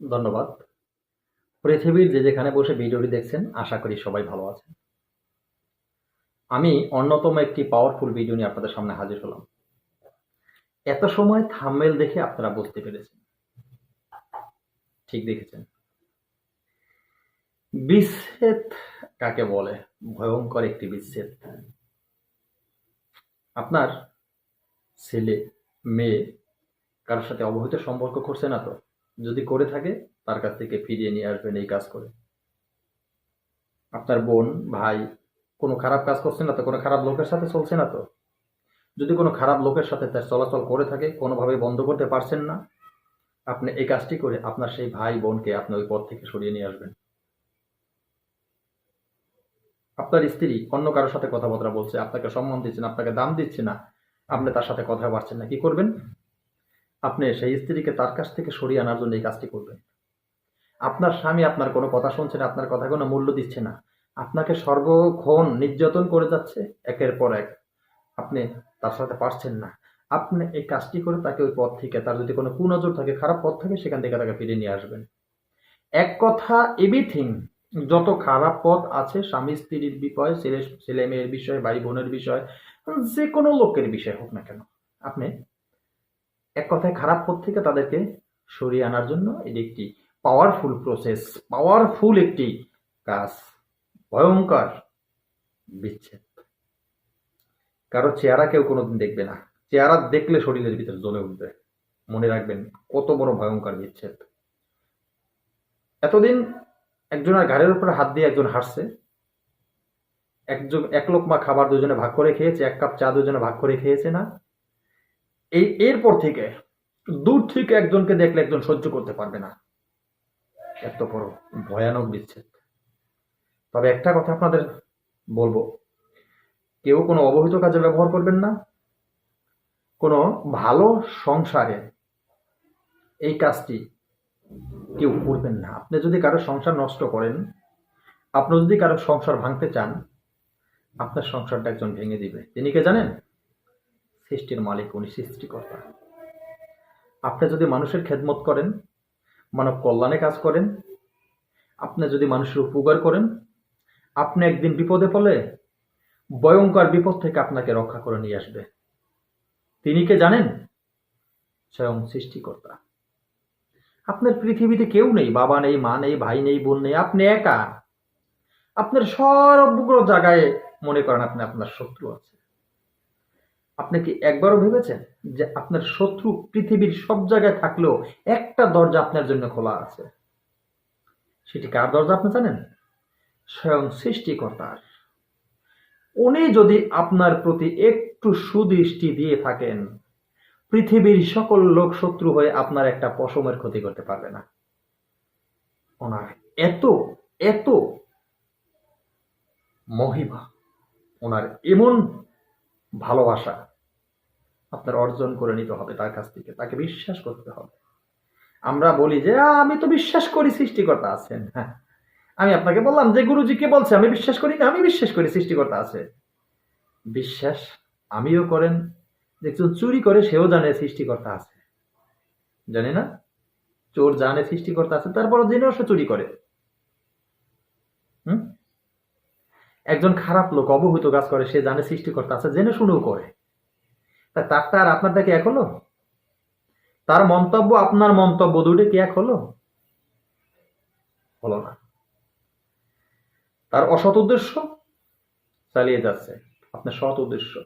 ধন্যবাদ। পৃথিবীর যে যেখানে বসে ভিডিওটি দেখছেন, আশা করি সবাই ভালো আছেন। আমি অন্যতম একটি পাওয়ারফুল ভিডিও নিয়ে আপনাদের সামনে হাজির হলাম। এত সময় থাম্বেল দেখে আপনারা বুঝতে পেরেছেন। ঠিক দেখেছেন। বিচ্ছেদ কাকে বলে? ভয়ঙ্কর একটি বিচ্ছেদ। আপনার ছেলে, মেয়ে, কারোর সাথে অবহিত সম্পর্ক করছে না তো? যদি করে থাকে, তার কাছ থেকে ফিরিয়ে নিয়ে আসবেন এই কাজ করে। আপনার বোন, ভাই, কোনো খারাপ কাজ করছে না তো? কোনো খারাপ লোকের সাথে চলছে না তো? যদি কোনো খারাপ লোকের সাথে তার চলাচল করে থাকে, কোনোভাবে বন্ধ করতে পারছেন না, আপনি এই কাজটি করে আপনার সেই ভাই, বোনকে আপনি ওই পথ থেকে সরিয়ে নিয়ে আসবেন। আপনার স্ত্রী অন্য কারোর সাথে কথাবার্তা বলছে, আপনাকে সম্মান দিচ্ছে না, আপনাকে দাম দিচ্ছে না, আপনি তার সাথে কথা পারছেন না, কি করবেন? আপনি সেই স্ত্রীকে তার কাছ থেকে সরিয়ে আনার জন্য এই কাজটি করবেন। আপনার স্বামী আপনার কোনো কথা শুনছে না, আপনার কথা কোনো মূল্য দিচ্ছে না। আপনাকে সর্বক্ষণ নির্যাতন করে যাচ্ছে, একের পর এক। আপনি তার সাথে পারছেন না। আপনি এই কাজটি করে তাকে ওই পথ থেকে, তার যদি কোনো কুনজর থাকে, খারাপ পথ থাকে, সেখান থেকে তাকে ফিরিয়ে নিয়ে আসবেন। এক কথা, এভরিথিং, যত খারাপ পথ আছে, স্বামী স্ত্রীর বিষয়, ছেলে ছেলে মেয়ের বিষয় ভাই বোনের বিষয়, যে কোনো লোকের বিষয় হোক না কেন, আপনি এক কথায় খারাপ পথ থেকে তাদেরকে সরিয়ে আনার জন্য এটি একটি পাওয়ারফুল প্রসেস পাওয়ারফুল একটি কাজ, ভয়ঙ্কর, বিচ্ছেদ। কারও চেহারা কেউ কোনোদিন দেখবে না। চেহারা দেখলে শরীরের ভিতরে জ্বলে উঠবে। মনে রাখবেন, কত বড় ভয়ঙ্কর বিচ্ছেদ। এতদিন একজনের ঘাড়ের উপরে হাত দিয়ে একজন হাসছে একজন, এক লোকমা খাবার দুজনে ভাগ করে খেয়েছে, এক কাপ চা দুজনে ভাগ করে খেয়েছে না? এই, এরপর থেকে দূর থেকে একজনকে দেখলে একজন সহ্য করতে পারবে না। এত বড় ভয়ানক বিচ্ছেদ। তবে একটা কথা আপনাদের বলব, কেউ কোনো অবহিত কাজে ব্যবহার করবেন না। কোনো ভালো সংসারে এই কাজটি কেউ করবেন না। আপনি যদি কারও সংসার নষ্ট করেন, আপনি যদি কারও সংসার ভাঙতে চান, আপনার সংসারটা একজন ভেঙে দিবে। তিনি কে জানেন? সৃষ্টির মালিক, উনি সৃষ্টিকর্তা। আপনি যদি মানুষের খেদমত করেন, মানব কল্যাণে কাজ করেন, আপনি যদি মানুষের উপকার করেন, আপনি একদিন বিপদে পড়লে ভয়ঙ্কর বিপদ থেকে আপনাকে রক্ষা করে নিয়ে আসবে। তিনি কে জানেন? স্বয়ং সৃষ্টিকর্তা। আপনার পৃথিবীতে কেউ নেই, বাবা নেই, মা নেই, ভাই নেই, বোন নেই, আপনি একা। আপনার সর্বগ্র জায়গায় মনে করেন আপনি আপনার শত্রু আছে। আপনি কি একবারও ভেবেছেন যে আপনার শত্রু পৃথিবীর সব জায়গায় থাকলেও একটা দরজা আপনার জন্য খোলা আছে? সেটি কার দরজা আপনি জানেন? স্বয়ং সৃষ্টিকর্তার। উনি যদি আপনার প্রতি একটু সুদৃষ্টি দিয়ে থাকেন, পৃথিবীর সকল লোক শত্রু হয়ে আপনার একটা পশমের ক্ষতি করতে পারবে না। ওনার এত এত মহিমা, ওনার এমন ভালোবাসা আপনার অর্জন করে নিতে হবে তার কাছ থেকে, তাকে বিশ্বাস করতে হবে। আমরা বলি যে আমি তো বিশ্বাস করি সৃষ্টিকর্তা আছেন। হ্যাঁ। আমি আপনাকে বললাম যে, গুরুজি কে বলছে, আমি বিশ্বাস করি না? আমি বিশ্বাস করি সৃষ্টিকর্তা আছে। বিশ্বাস আমিও করেন, একজন চুরি করে সেও জানে সৃষ্টিকর্তা আছে। জানে না? চোর জানে সৃষ্টিকর্তা আছে তারপর জেনেও সে চুরি করে। হুম? একজন খারাপ লোক, অবহিত কাজ করে, সে জানে সৃষ্টিকর্তা আছে, জেনে শুনেও করে। তারটা আর আপনার দেখে এক হলো? তার মন্তব্য আপনার মন্তব্য দুটো কি এক হলো? হলো না। তার অসৎ উদ্দেশ্য চালিয়ে যাচ্ছে। আপনার সৎ উদ্দেশ্য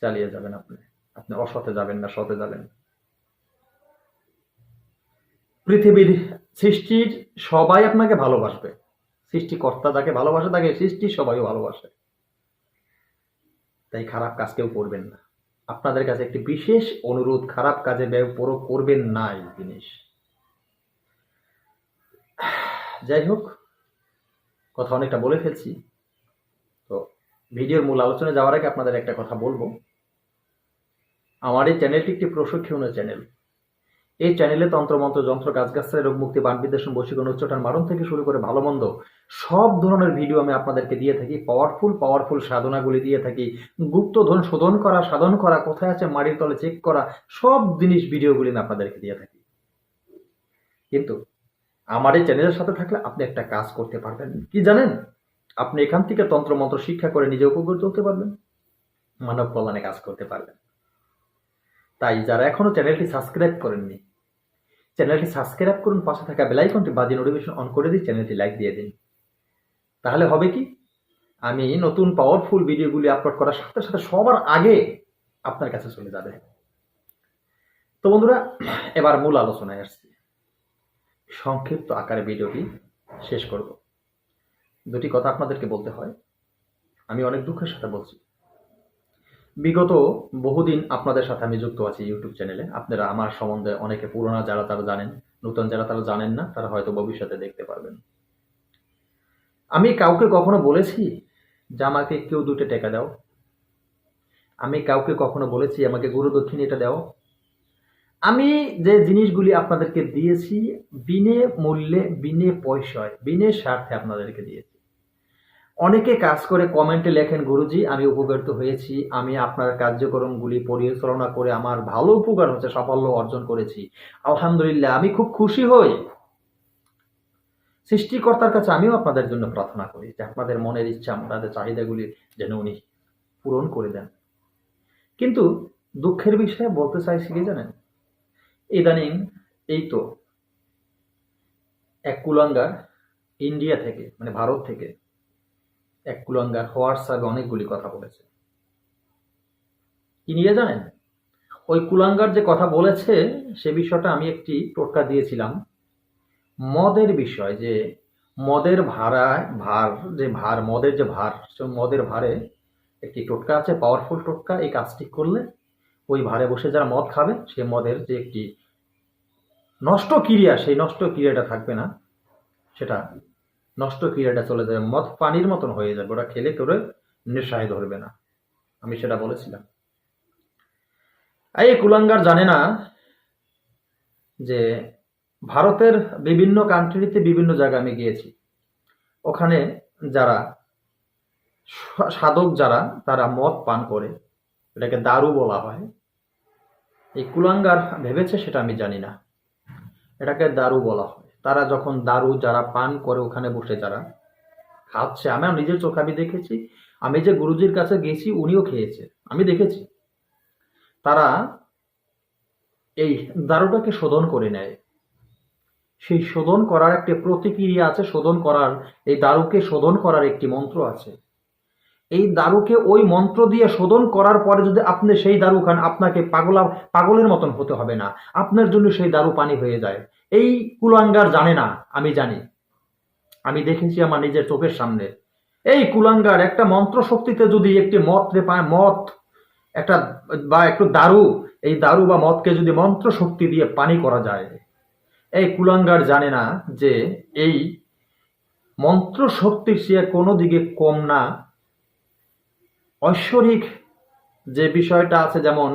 চালিয়ে যাবেন আপনি। আপনি অসতে যাবেন না, সতে যাবেন। পৃথিবীর সৃষ্টির সবাই আপনাকে ভালোবাসবে। সৃষ্টিকর্তা যাকে ভালোবাসে, তাকে সৃষ্টি সবাই ভালোবাসে। তাই খারাপ কাজ কেউ করবেন না। আপনাদের কাছে একটি বিশেষ অনুরোধ, খারাপ কাজে ব্যয় প্রয়োগ করবেন না এই জিনিস। যাই হোক, কথা অনেকটা বলে ফেলছি। তো ভিডিওর মূল আলোচনায় যাওয়ার আগে আপনাদের একটা কথা বলব। আমার এই চ্যানেলটি একটি প্রশিক্ষণীয় চ্যানেল। এই চ্যানেলে তন্ত্রমন্ত্র, যন্ত্র গাছগাছায় রোগ মুক্তি বান বিদ্বেষণ বশীকরণ উচ্চটার মারণ থেকে শুরু করে ভালো মন্দ, সব ধরনের ভিডিও আমি আপনাদেরকে দিয়ে থাকি। পাওয়ারফুল পাওয়ারফুল সাধনাগুলি দিয়ে থাকি। গুপ্তধন শোধন করা, সাধন করা, কোথায় আছে মাটির তলে চেক করা, সব জিনিস ভিডিওগুলি আমি আপনাদেরকে দিয়ে থাকি। কিন্তু আমার এই চ্যানেলের সাথে থাকলে আপনি একটা কাজ করতে পারবেন। কি জানেন? আপনি এখান থেকে তন্ত্রমন্ত্র শিক্ষা করে নিজে উপকৃত হতে পারবেন। মানব কল্যাণে কাজ করতে পারবেন। তাই যারা এখনও চ্যানেলটি সাবস্ক্রাইব করেননি, চ্যানেলটি সাবস্ক্রাইব করুন, পাশে থাকা বেলাইকনটি বাজি নোটিফিকেশন অন করে দিই চ্যানেলটি লাইক দিয়ে দিন। তাহলে হবে কি? আমি নতুন পাওয়ারফুল ভিডিওগুলি আপলোড করার সাথে সাথে সবার আগে আপনার কাছে চলে যাবে। তো বন্ধুরা, এবার মূল আলোচনায় আসছি। সংক্ষিপ্ত আকারে ভিডিওটি শেষ করব। দুটি কথা আপনাদেরকে বলতে হয়। আমি অনেক দুঃখের সাথে বলছি। বিগত বহুদিন আপনাদের সাথে আমি যুক্ত আছি ইউটিউব চ্যানেলে আপনারা আমার সম্বন্ধে অনেকে পুরোনো যারা তারা জানেন, নতুন যারা তারা জানেন না, তারা হয়তো ভবিষ্যতে দেখতে পারবেন। আমি কাউকে কখনো বলেছি যে আমাকে কেউ দুটো টাকা দাও? আমি কাউকে কখনো বলেছি আমাকে গুরু দক্ষিণ এটা দাও? আমি যে জিনিসগুলি আপনাদেরকে দিয়েছি, বিনে মূল্যে, বিনে পয়সায়, বিনে স্বার্থে আপনাদেরকে দিয়েছি। অনেকে কাজ করে কমেন্টে লেখেন, গুরুজি, আমি উপকৃত হয়েছি। আমি আপনার কার্যক্রমগুলি পরিচালনা করে আমার ভালো উপকার হচ্ছে, সাফল্য অর্জন করেছি। আলহামদুলিল্লাহ, আমি খুব খুশি হই। সৃষ্টিকর্তার কাছে আমিও আপনাদের জন্য প্রার্থনা করি যে আপনাদের মনের ইচ্ছা, আপনাদের চাহিদাগুলি যেন উনি পূরণ করে দেন। কিন্তু দুঃখের বিষয়ে বলতে চাইছি কি জানেন? ইদানিং এই তো এক কুলাঙ্গার ইন্ডিয়া থেকে মানে ভারত থেকে এক কুলাঙ্গার হোয়াটসঅ্যাপে অনেকগুলি কথা বলেছে। কি নিয়ে জানেন? ওই কুলাঙ্গার যে কথা বলেছে, সে বিষয়টা আমি একটি টোটকা দিয়েছিলাম। মদের বিষয়, যে মদের ভাড়ায় ভার, যে ভার, মদের যে ভার মদের ভারে একটি টোটকা আছে পাওয়ারফুল টোটকা, এই কাজটি করলে ওই ভারে বসে যারা মদ খাবে, সে মদের যে একটি নষ্ট ক্রিয়া, সেই নষ্ট ক্রিয়াটা থাকবে না, সেটা নষ্ট ক্রিয়াটা চলে যাবে, মদ পানির মতন হয়ে যাবে ওরা খেলে করে নেশায় ধরবে না। আমি সেটা বলেছিলাম। এই কুলাঙ্গার জানে না যে ভারতের বিভিন্ন কান্ট্রিতে বিভিন্ন জায়গায় আমি গিয়েছি। ওখানে যারা সাধক যারা, তারা মদ পান করে। এটাকে দারু বলা হয়। এই কুলাঙ্গার ভেবেছে সেটা আমি জানি না। এটাকে দারু বলা হয়। তারা যখন দারু, যারা পান করে ওখানে বসে যারা, খাচ্ছে। আমি নিজের চোখে আমি দেখেছি। আমি যে গুরুজির কাছে গেছি, উনিও খেয়েছে। আমি দেখেছি। তারা এই দারুটাকে শোধন করে নেয়। সেই শোধন করার একটি প্রতিক্রিয়া আছে, শোধন করার, এই দারুকে শোধন করার একটি মন্ত্র আছে। এই দারুকে ওই মন্ত্র দিয়ে শোধন করার পরে যদি আপনি সেই দারু খান, আপনাকে পাগলা, পাগলের মতন হতে হবে না। আপনার জন্য সেই দারু পানি হয়ে যায়। এই কুলাঙ্গার জানে না, আমি জানি। আমি দেখেছি আমার নিজের চোখের সামনে। এই কুলাঙ্গার একটা মন্ত্র শক্তিতে যদি একটি পায় মদ, একটা বা একটু দারু, এই দারু বা মদকে যদি মন্ত্র শক্তি দিয়ে পানি করা যায়, এই কুলাঙ্গার জানে না যে এই মন্ত্র শক্তির সে কোনো দিকে কম না। ঐশ্বরিক যে বিষয়টা আছে, যেমন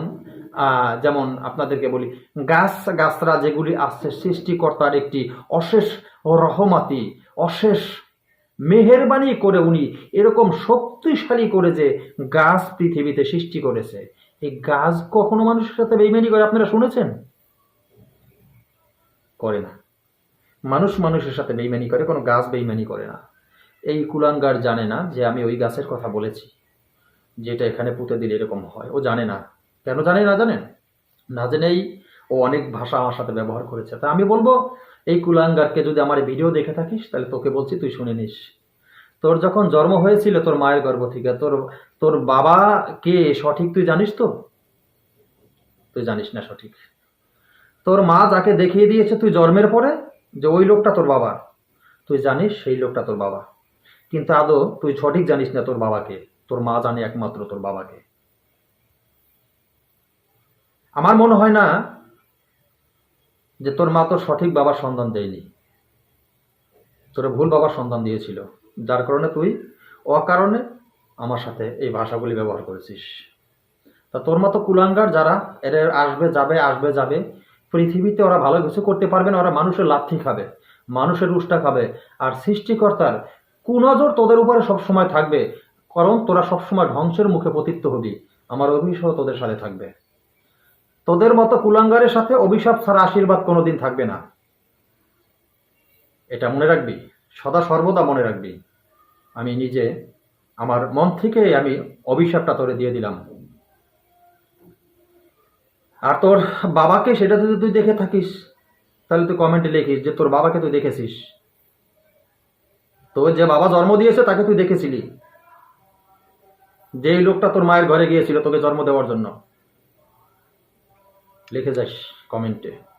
যেমন আপনাদেরকে বলি, গাছ গাছরা যেগুলি আছে, সৃষ্টিকর্তার একটি অশেষ রহমাতি, অশেষ মেহেরবানি করে উনি এরকম শক্তিশালী করে যে গাছ পৃথিবীতে সৃষ্টি করেছে। এই গাছ কখনো মানুষের সাথে বেইমানি করে, আপনারা শুনেছেন? করে না। মানুষ মানুষের সাথে বেইমানি করে, কোনো গাছ বেইমানি করে না। এই কুলাঙ্গার জানে না যে আমি ওই গাছের কথা বলেছি, যেটা এখানে পুঁতে দিলে এরকম হয়। ও জানে না কেন জানে না জানেন? না জেনেই ও অনেক ভাষা আমার সাথে ব্যবহার করেছে। তা আমি বলব, এই কুলাঙ্গারকে যদি আমার ভিডিও দেখে থাকিস, তাহলে তোকে বলছি, তুই শুনে নিস। তোর যখন জন্ম হয়েছিল, তোর মায়ের গর্ভ থেকে, তোর তোর বাবা কে, সঠিক তুই জানিস তো? তুই জানিস না সঠিক। তোর মা যাকে দেখিয়ে দিয়েছে তুই জন্মের পরে, যে ওই লোকটা তোর বাবা। তুই জানিস সেই লোকটা তোর বাবা। কিন্তু আদৌ তুই সঠিক জানিস না তোর বাবাকে। তোর মা জানে একমাত্র তোর বাবাকে। আমার মনে হয় না যে তোর মা তোর সঠিক বাবার সন্ধান দেয়নি। তোর ভুল বাবার সন্ধান দিয়েছিল। যার কারণে তুই অকারণে আমার সাথে এই ভাষাগুলি ব্যবহার করেছিস। তা তোর মতো কুলাঙ্গার যারা, এদের আসবে, যাবে আসবে, যাবে, পৃথিবীতে ওরা ভালো কিছু করতে পারবে না, ওরা মানুষের লাথি খাবে, মানুষের উষ্টা খাবে, আর সৃষ্টিকর্তার কুনজর তোদের উপরে সবসময় থাকবে, কারণ তোরা সবসময় ধ্বংসের মুখে পতিত হবি। আমার অভিশাপ তোদের সাথে থাকবে। তোদের মতো কুলাঙ্গারের সাথে অভিশাপ ছাড়া আশীর্বাদ কোনোদিন থাকবে না। এটা মনে রাখবি, সদা সর্বদা মনে রাখবি। আমি নিজে, আমার মন থেকে আমি অভিশাপটা তোরে দিয়ে দিলাম। আর তোর বাবাকে সেটা যদি তুই দেখে থাকিস, তাহলে তুই কমেন্টে লিখিস যে তোর বাবাকে তুই দেখেছিস। তোর যে বাবা জন্ম দিয়েছে, তাকে তুই দেখেছিলি। যেই লোকটা তোর মায়ের ঘরে গিয়েছিল, তোকে জন্ম দেওয়ার জন্য। লিখে যাস কমেন্টে।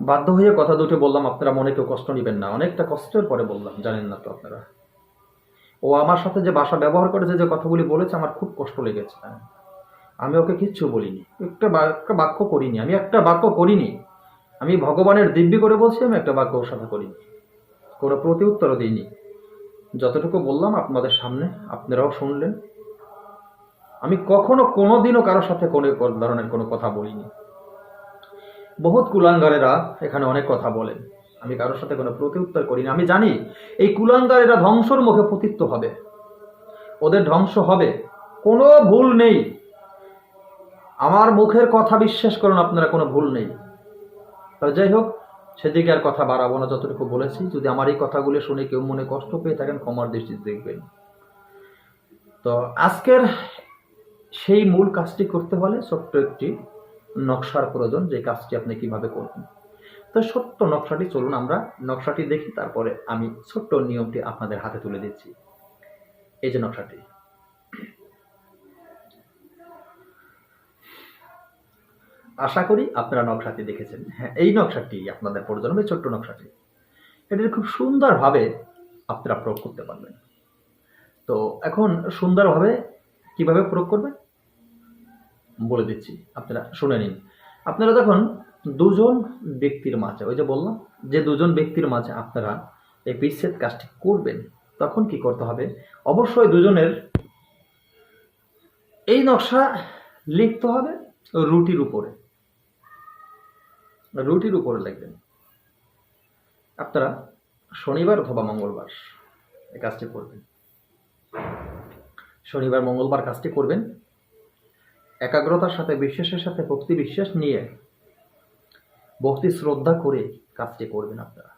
বাধ্য হয়ে কথা দুটো বললাম, আপনারা মনে কেউ কষ্ট নেবেন না। অনেকটা কষ্টের পরে বললাম, জানেন না তো আপনারা। ও আমার সাথে যে বাসা ব্যবহার করেছে, যে কথাগুলি বলেছে, আমার খুব কষ্ট লেগেছে। আমি ওকে কিচ্ছু বলিনি। একটা একটা বাক্য করিনি। আমি একটা বাক্য করিনি। আমি ভগবানের দিব্যি করে বলছি, আমি একটা বাক্য ওর সাথে করিনি। কোনো প্রতি উত্তরও দিইনি। যতটুকু বললাম, আপনাদের সামনে, আপনারাও শুনলেন। আমি কখনো কোনোদিনও কারোর সাথে কোনো ধরনের কোনো কথা বলিনি। বহুত কুলাঙ্গারেরা এখানে অনেক কথা বলেন। আমি কারোর সাথে কোনো প্রতি উত্তর করিনি। আমি জানি এই কুলাঙ্গারেরা ধ্বংসর মুখে পতিত্ব হবে। ওদের ধ্বংস হবে। কোনো ভুল নেই। আমার মুখের কথা বিশ্বাস করুন, আপনারা কোনো ভুল নেই। তবে যাই হোক, সেদিকে আর কথা বাড়াবো না, যতটুকু বলেছি। যদি আমার এই কথাগুলো শুনে কেউ মনে কষ্ট পেয়ে থাকেন, ক্ষমার দৃষ্টিতে দেখবেন। তো আজকের সেই মূল কাজটি করতে হলে ছোট্ট একটি নকশার প্রয়োজন যে কাজটি আপনি কীভাবে করবেন। তো ছোট্ট নকশাটি চলুন আমরা নকশাটি দেখি, তারপরে আমি ছোট্ট নিয়মটি আপনাদের হাতে তুলে দিচ্ছি। এই যে নকশাটি। আশা করি আপনারা নকশাটি দেখেছেন। হ্যাঁ এই নকশাটি আপনাদের প্রয়োজন হবে ছোট্ট নকশাটি। এটি খুব সুন্দরভাবে আপনারা প্রয়োগ করতে পারবেন। তো এখন সুন্দরভাবে কীভাবে প্রয়োগ করবেন? বলে দিচ্ছি, আপনারা শুনে নিন। আপনারা যখন দুজন ব্যক্তির মাঝে, ওই যে বললাম, যে দুজন ব্যক্তির মাঝে আপনারা এই বিচ্ছেদ কাজটি করবেন, তখন কি করতে হবে? অবশ্যই দুজনের এই নকশা লিখতে হবে রুটির উপরে। রুটির উপরে লিখবেন। আপনারা শনিবার অথবা মঙ্গলবার এই কাজটি করবেন। শনিবার মঙ্গলবার কাজটি করবেন। একাগ্রতার সাথে, বিশ্বাসের সাথে, ভক্তি বিশ্বাস নিয়ে ভক্তি শ্রদ্ধা করে কাজটি করবেন আপনারা।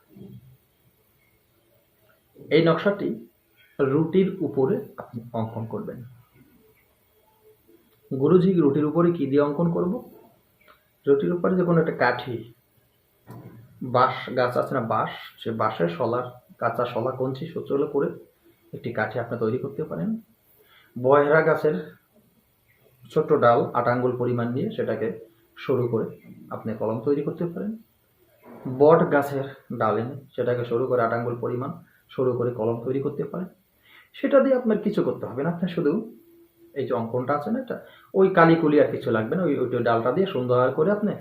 এই নকশাটি রুটির উপরে আপনি অঙ্কন করবেন। গুরুজি রুটির উপরে কি দিয়ে অঙ্কন করব? রুটির উপরে যে কোনো একটা কাঠি, বাঁশ গাছ আছে না, বাঁশ, সে বাঁশের শলার, কাঁচা শলা, কঞ্চি সচল করে একটি কাঠি আপনি তৈরি করতে পারেন। বয়রা গাছের ছোট্ট ডাল আট আঙ্গুল পরিমাণ নিয়ে সেটাকে সরু করে আপনি কলম তৈরি করতে পারেন। বট গাছের ডাল এনে সেটাকে সরু করে আট আঙ্গুল পরিমাণ সরু করে কলম তৈরি করতে পারেন। সেটা দিয়ে আপনার কিছু করতে হবে না আপনার শুধু এই যে অঙ্কনটা আছে না এটা, ওই কালিকুলি আর কিছু লাগবে না, ওই ওই ডালটা দিয়ে সুন্দর করে আপনি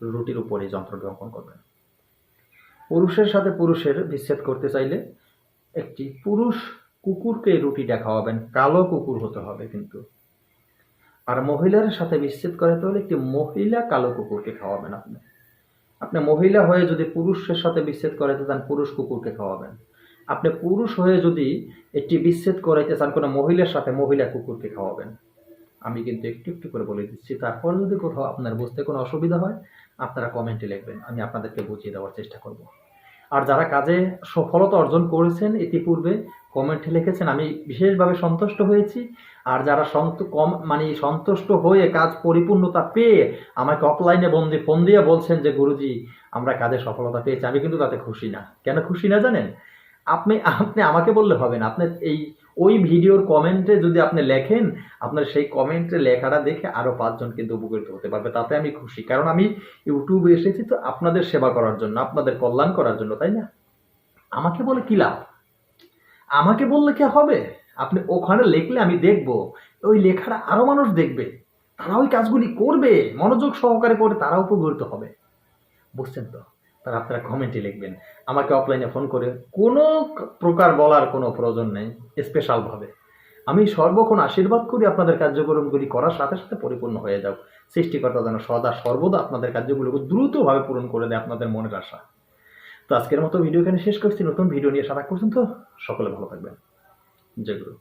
রুটির উপরে যন্ত্রটি অঙ্কন করবেন। পুরুষের সাথে পুরুষের বিচ্ছেদ করতে চাইলে একটি পুরুষ কুকুরকে রুটিটা খাওয়াবেন, কালো কুকুর হতে হবে কিন্তু। আর মহিলার সাথে বিচ্ছেদ করাতে হলে একটি মহিলা কালো কুকুরকে খাওয়াবেন আপনি। আপনি মহিলা হয়ে যদি পুরুষের সাথে বিচ্ছেদ করাইতে চান, পুরুষ কুকুরকে খাওয়াবেন। আপনি পুরুষ হয়ে যদি একটি বিচ্ছেদ করাইতে চান কোনো মহিলার সাথে, মহিলা কুকুরকে খাওয়াবেন। আমি কিন্তু একটু একটু করে বলে দিচ্ছি, তারপর যদি কোথাও আপনার বুঝতে কোনো অসুবিধা হয়, আপনারা কমেন্টে লিখবেন, আমি আপনাদেরকে বুঝিয়ে দেওয়ার চেষ্টা করব। আর যারা কাজে সফলতা অর্জন করেছেন ইতিপূর্বে কমেন্ট লিখেছেন, আমি বিশেষভাবে সন্তুষ্ট হয়েছি। আর যারা সন্ত, কম মানে সন্তুষ্ট হয়ে কাজ পরিপূর্ণতা পেয়ে আমাকে অফলাইনে বন্দি ফোন দিয়ে বলছেন যে, গুরুজি, আমরা কাজে সফলতা পেয়েছি, আমি কিন্তু তাতে খুশি না। কেন খুশি না জানেন? আপনি আপনি আমাকে বললে হবে না। আপনি এই, ওই ভিডিওর কমেন্টে যদি আপনি লেখেন, আপনার সেই কমেন্টে লেখাটা দেখে আরও পাঁচজন কিন্তু উপকৃত হতে পারবে। তাতে আমি খুশি। কারণ আমি ইউটিউবে এসেছি তো আপনাদের সেবা করার জন্য, আপনাদের কল্যাণ করার জন্য, তাই না? আমাকে বলে কি লাভ? আমাকে বললে কি হবে? আপনি ওখানে লিখলে আমি দেখব। ওই লেখাটা আরও মানুষ দেখবে। তারা ওই কাজগুলি করবে, মনোযোগ সহকারে করে তারা উপকৃত হবে। বুঝছেন তো? তারা আপনারা কমেন্টে লিখবেন। আমাকে অফলাইনে ফোন করে কোনো প্রকার বলার কোনো প্রয়োজন নেই স্পেশালভাবে আমি সর্বক্ষণ আশীর্বাদ করি আপনাদের কার্যক্রমগুলি করার সাথে সাথে পরিপূর্ণ হয়ে যাও সৃষ্টিকর্তা যেন সদা সর্বদা আপনাদের কার্যগুলোকে দ্রুতভাবে পূরণ করে দেয় আপনাদের মনের আশা। তো আজকের মতো ভিডিও এখানে শেষ করছি। নতুন ভিডিও নিয়ে সারা পর্যন্ত সকলে ভালো থাকবেন। জয় গুরু।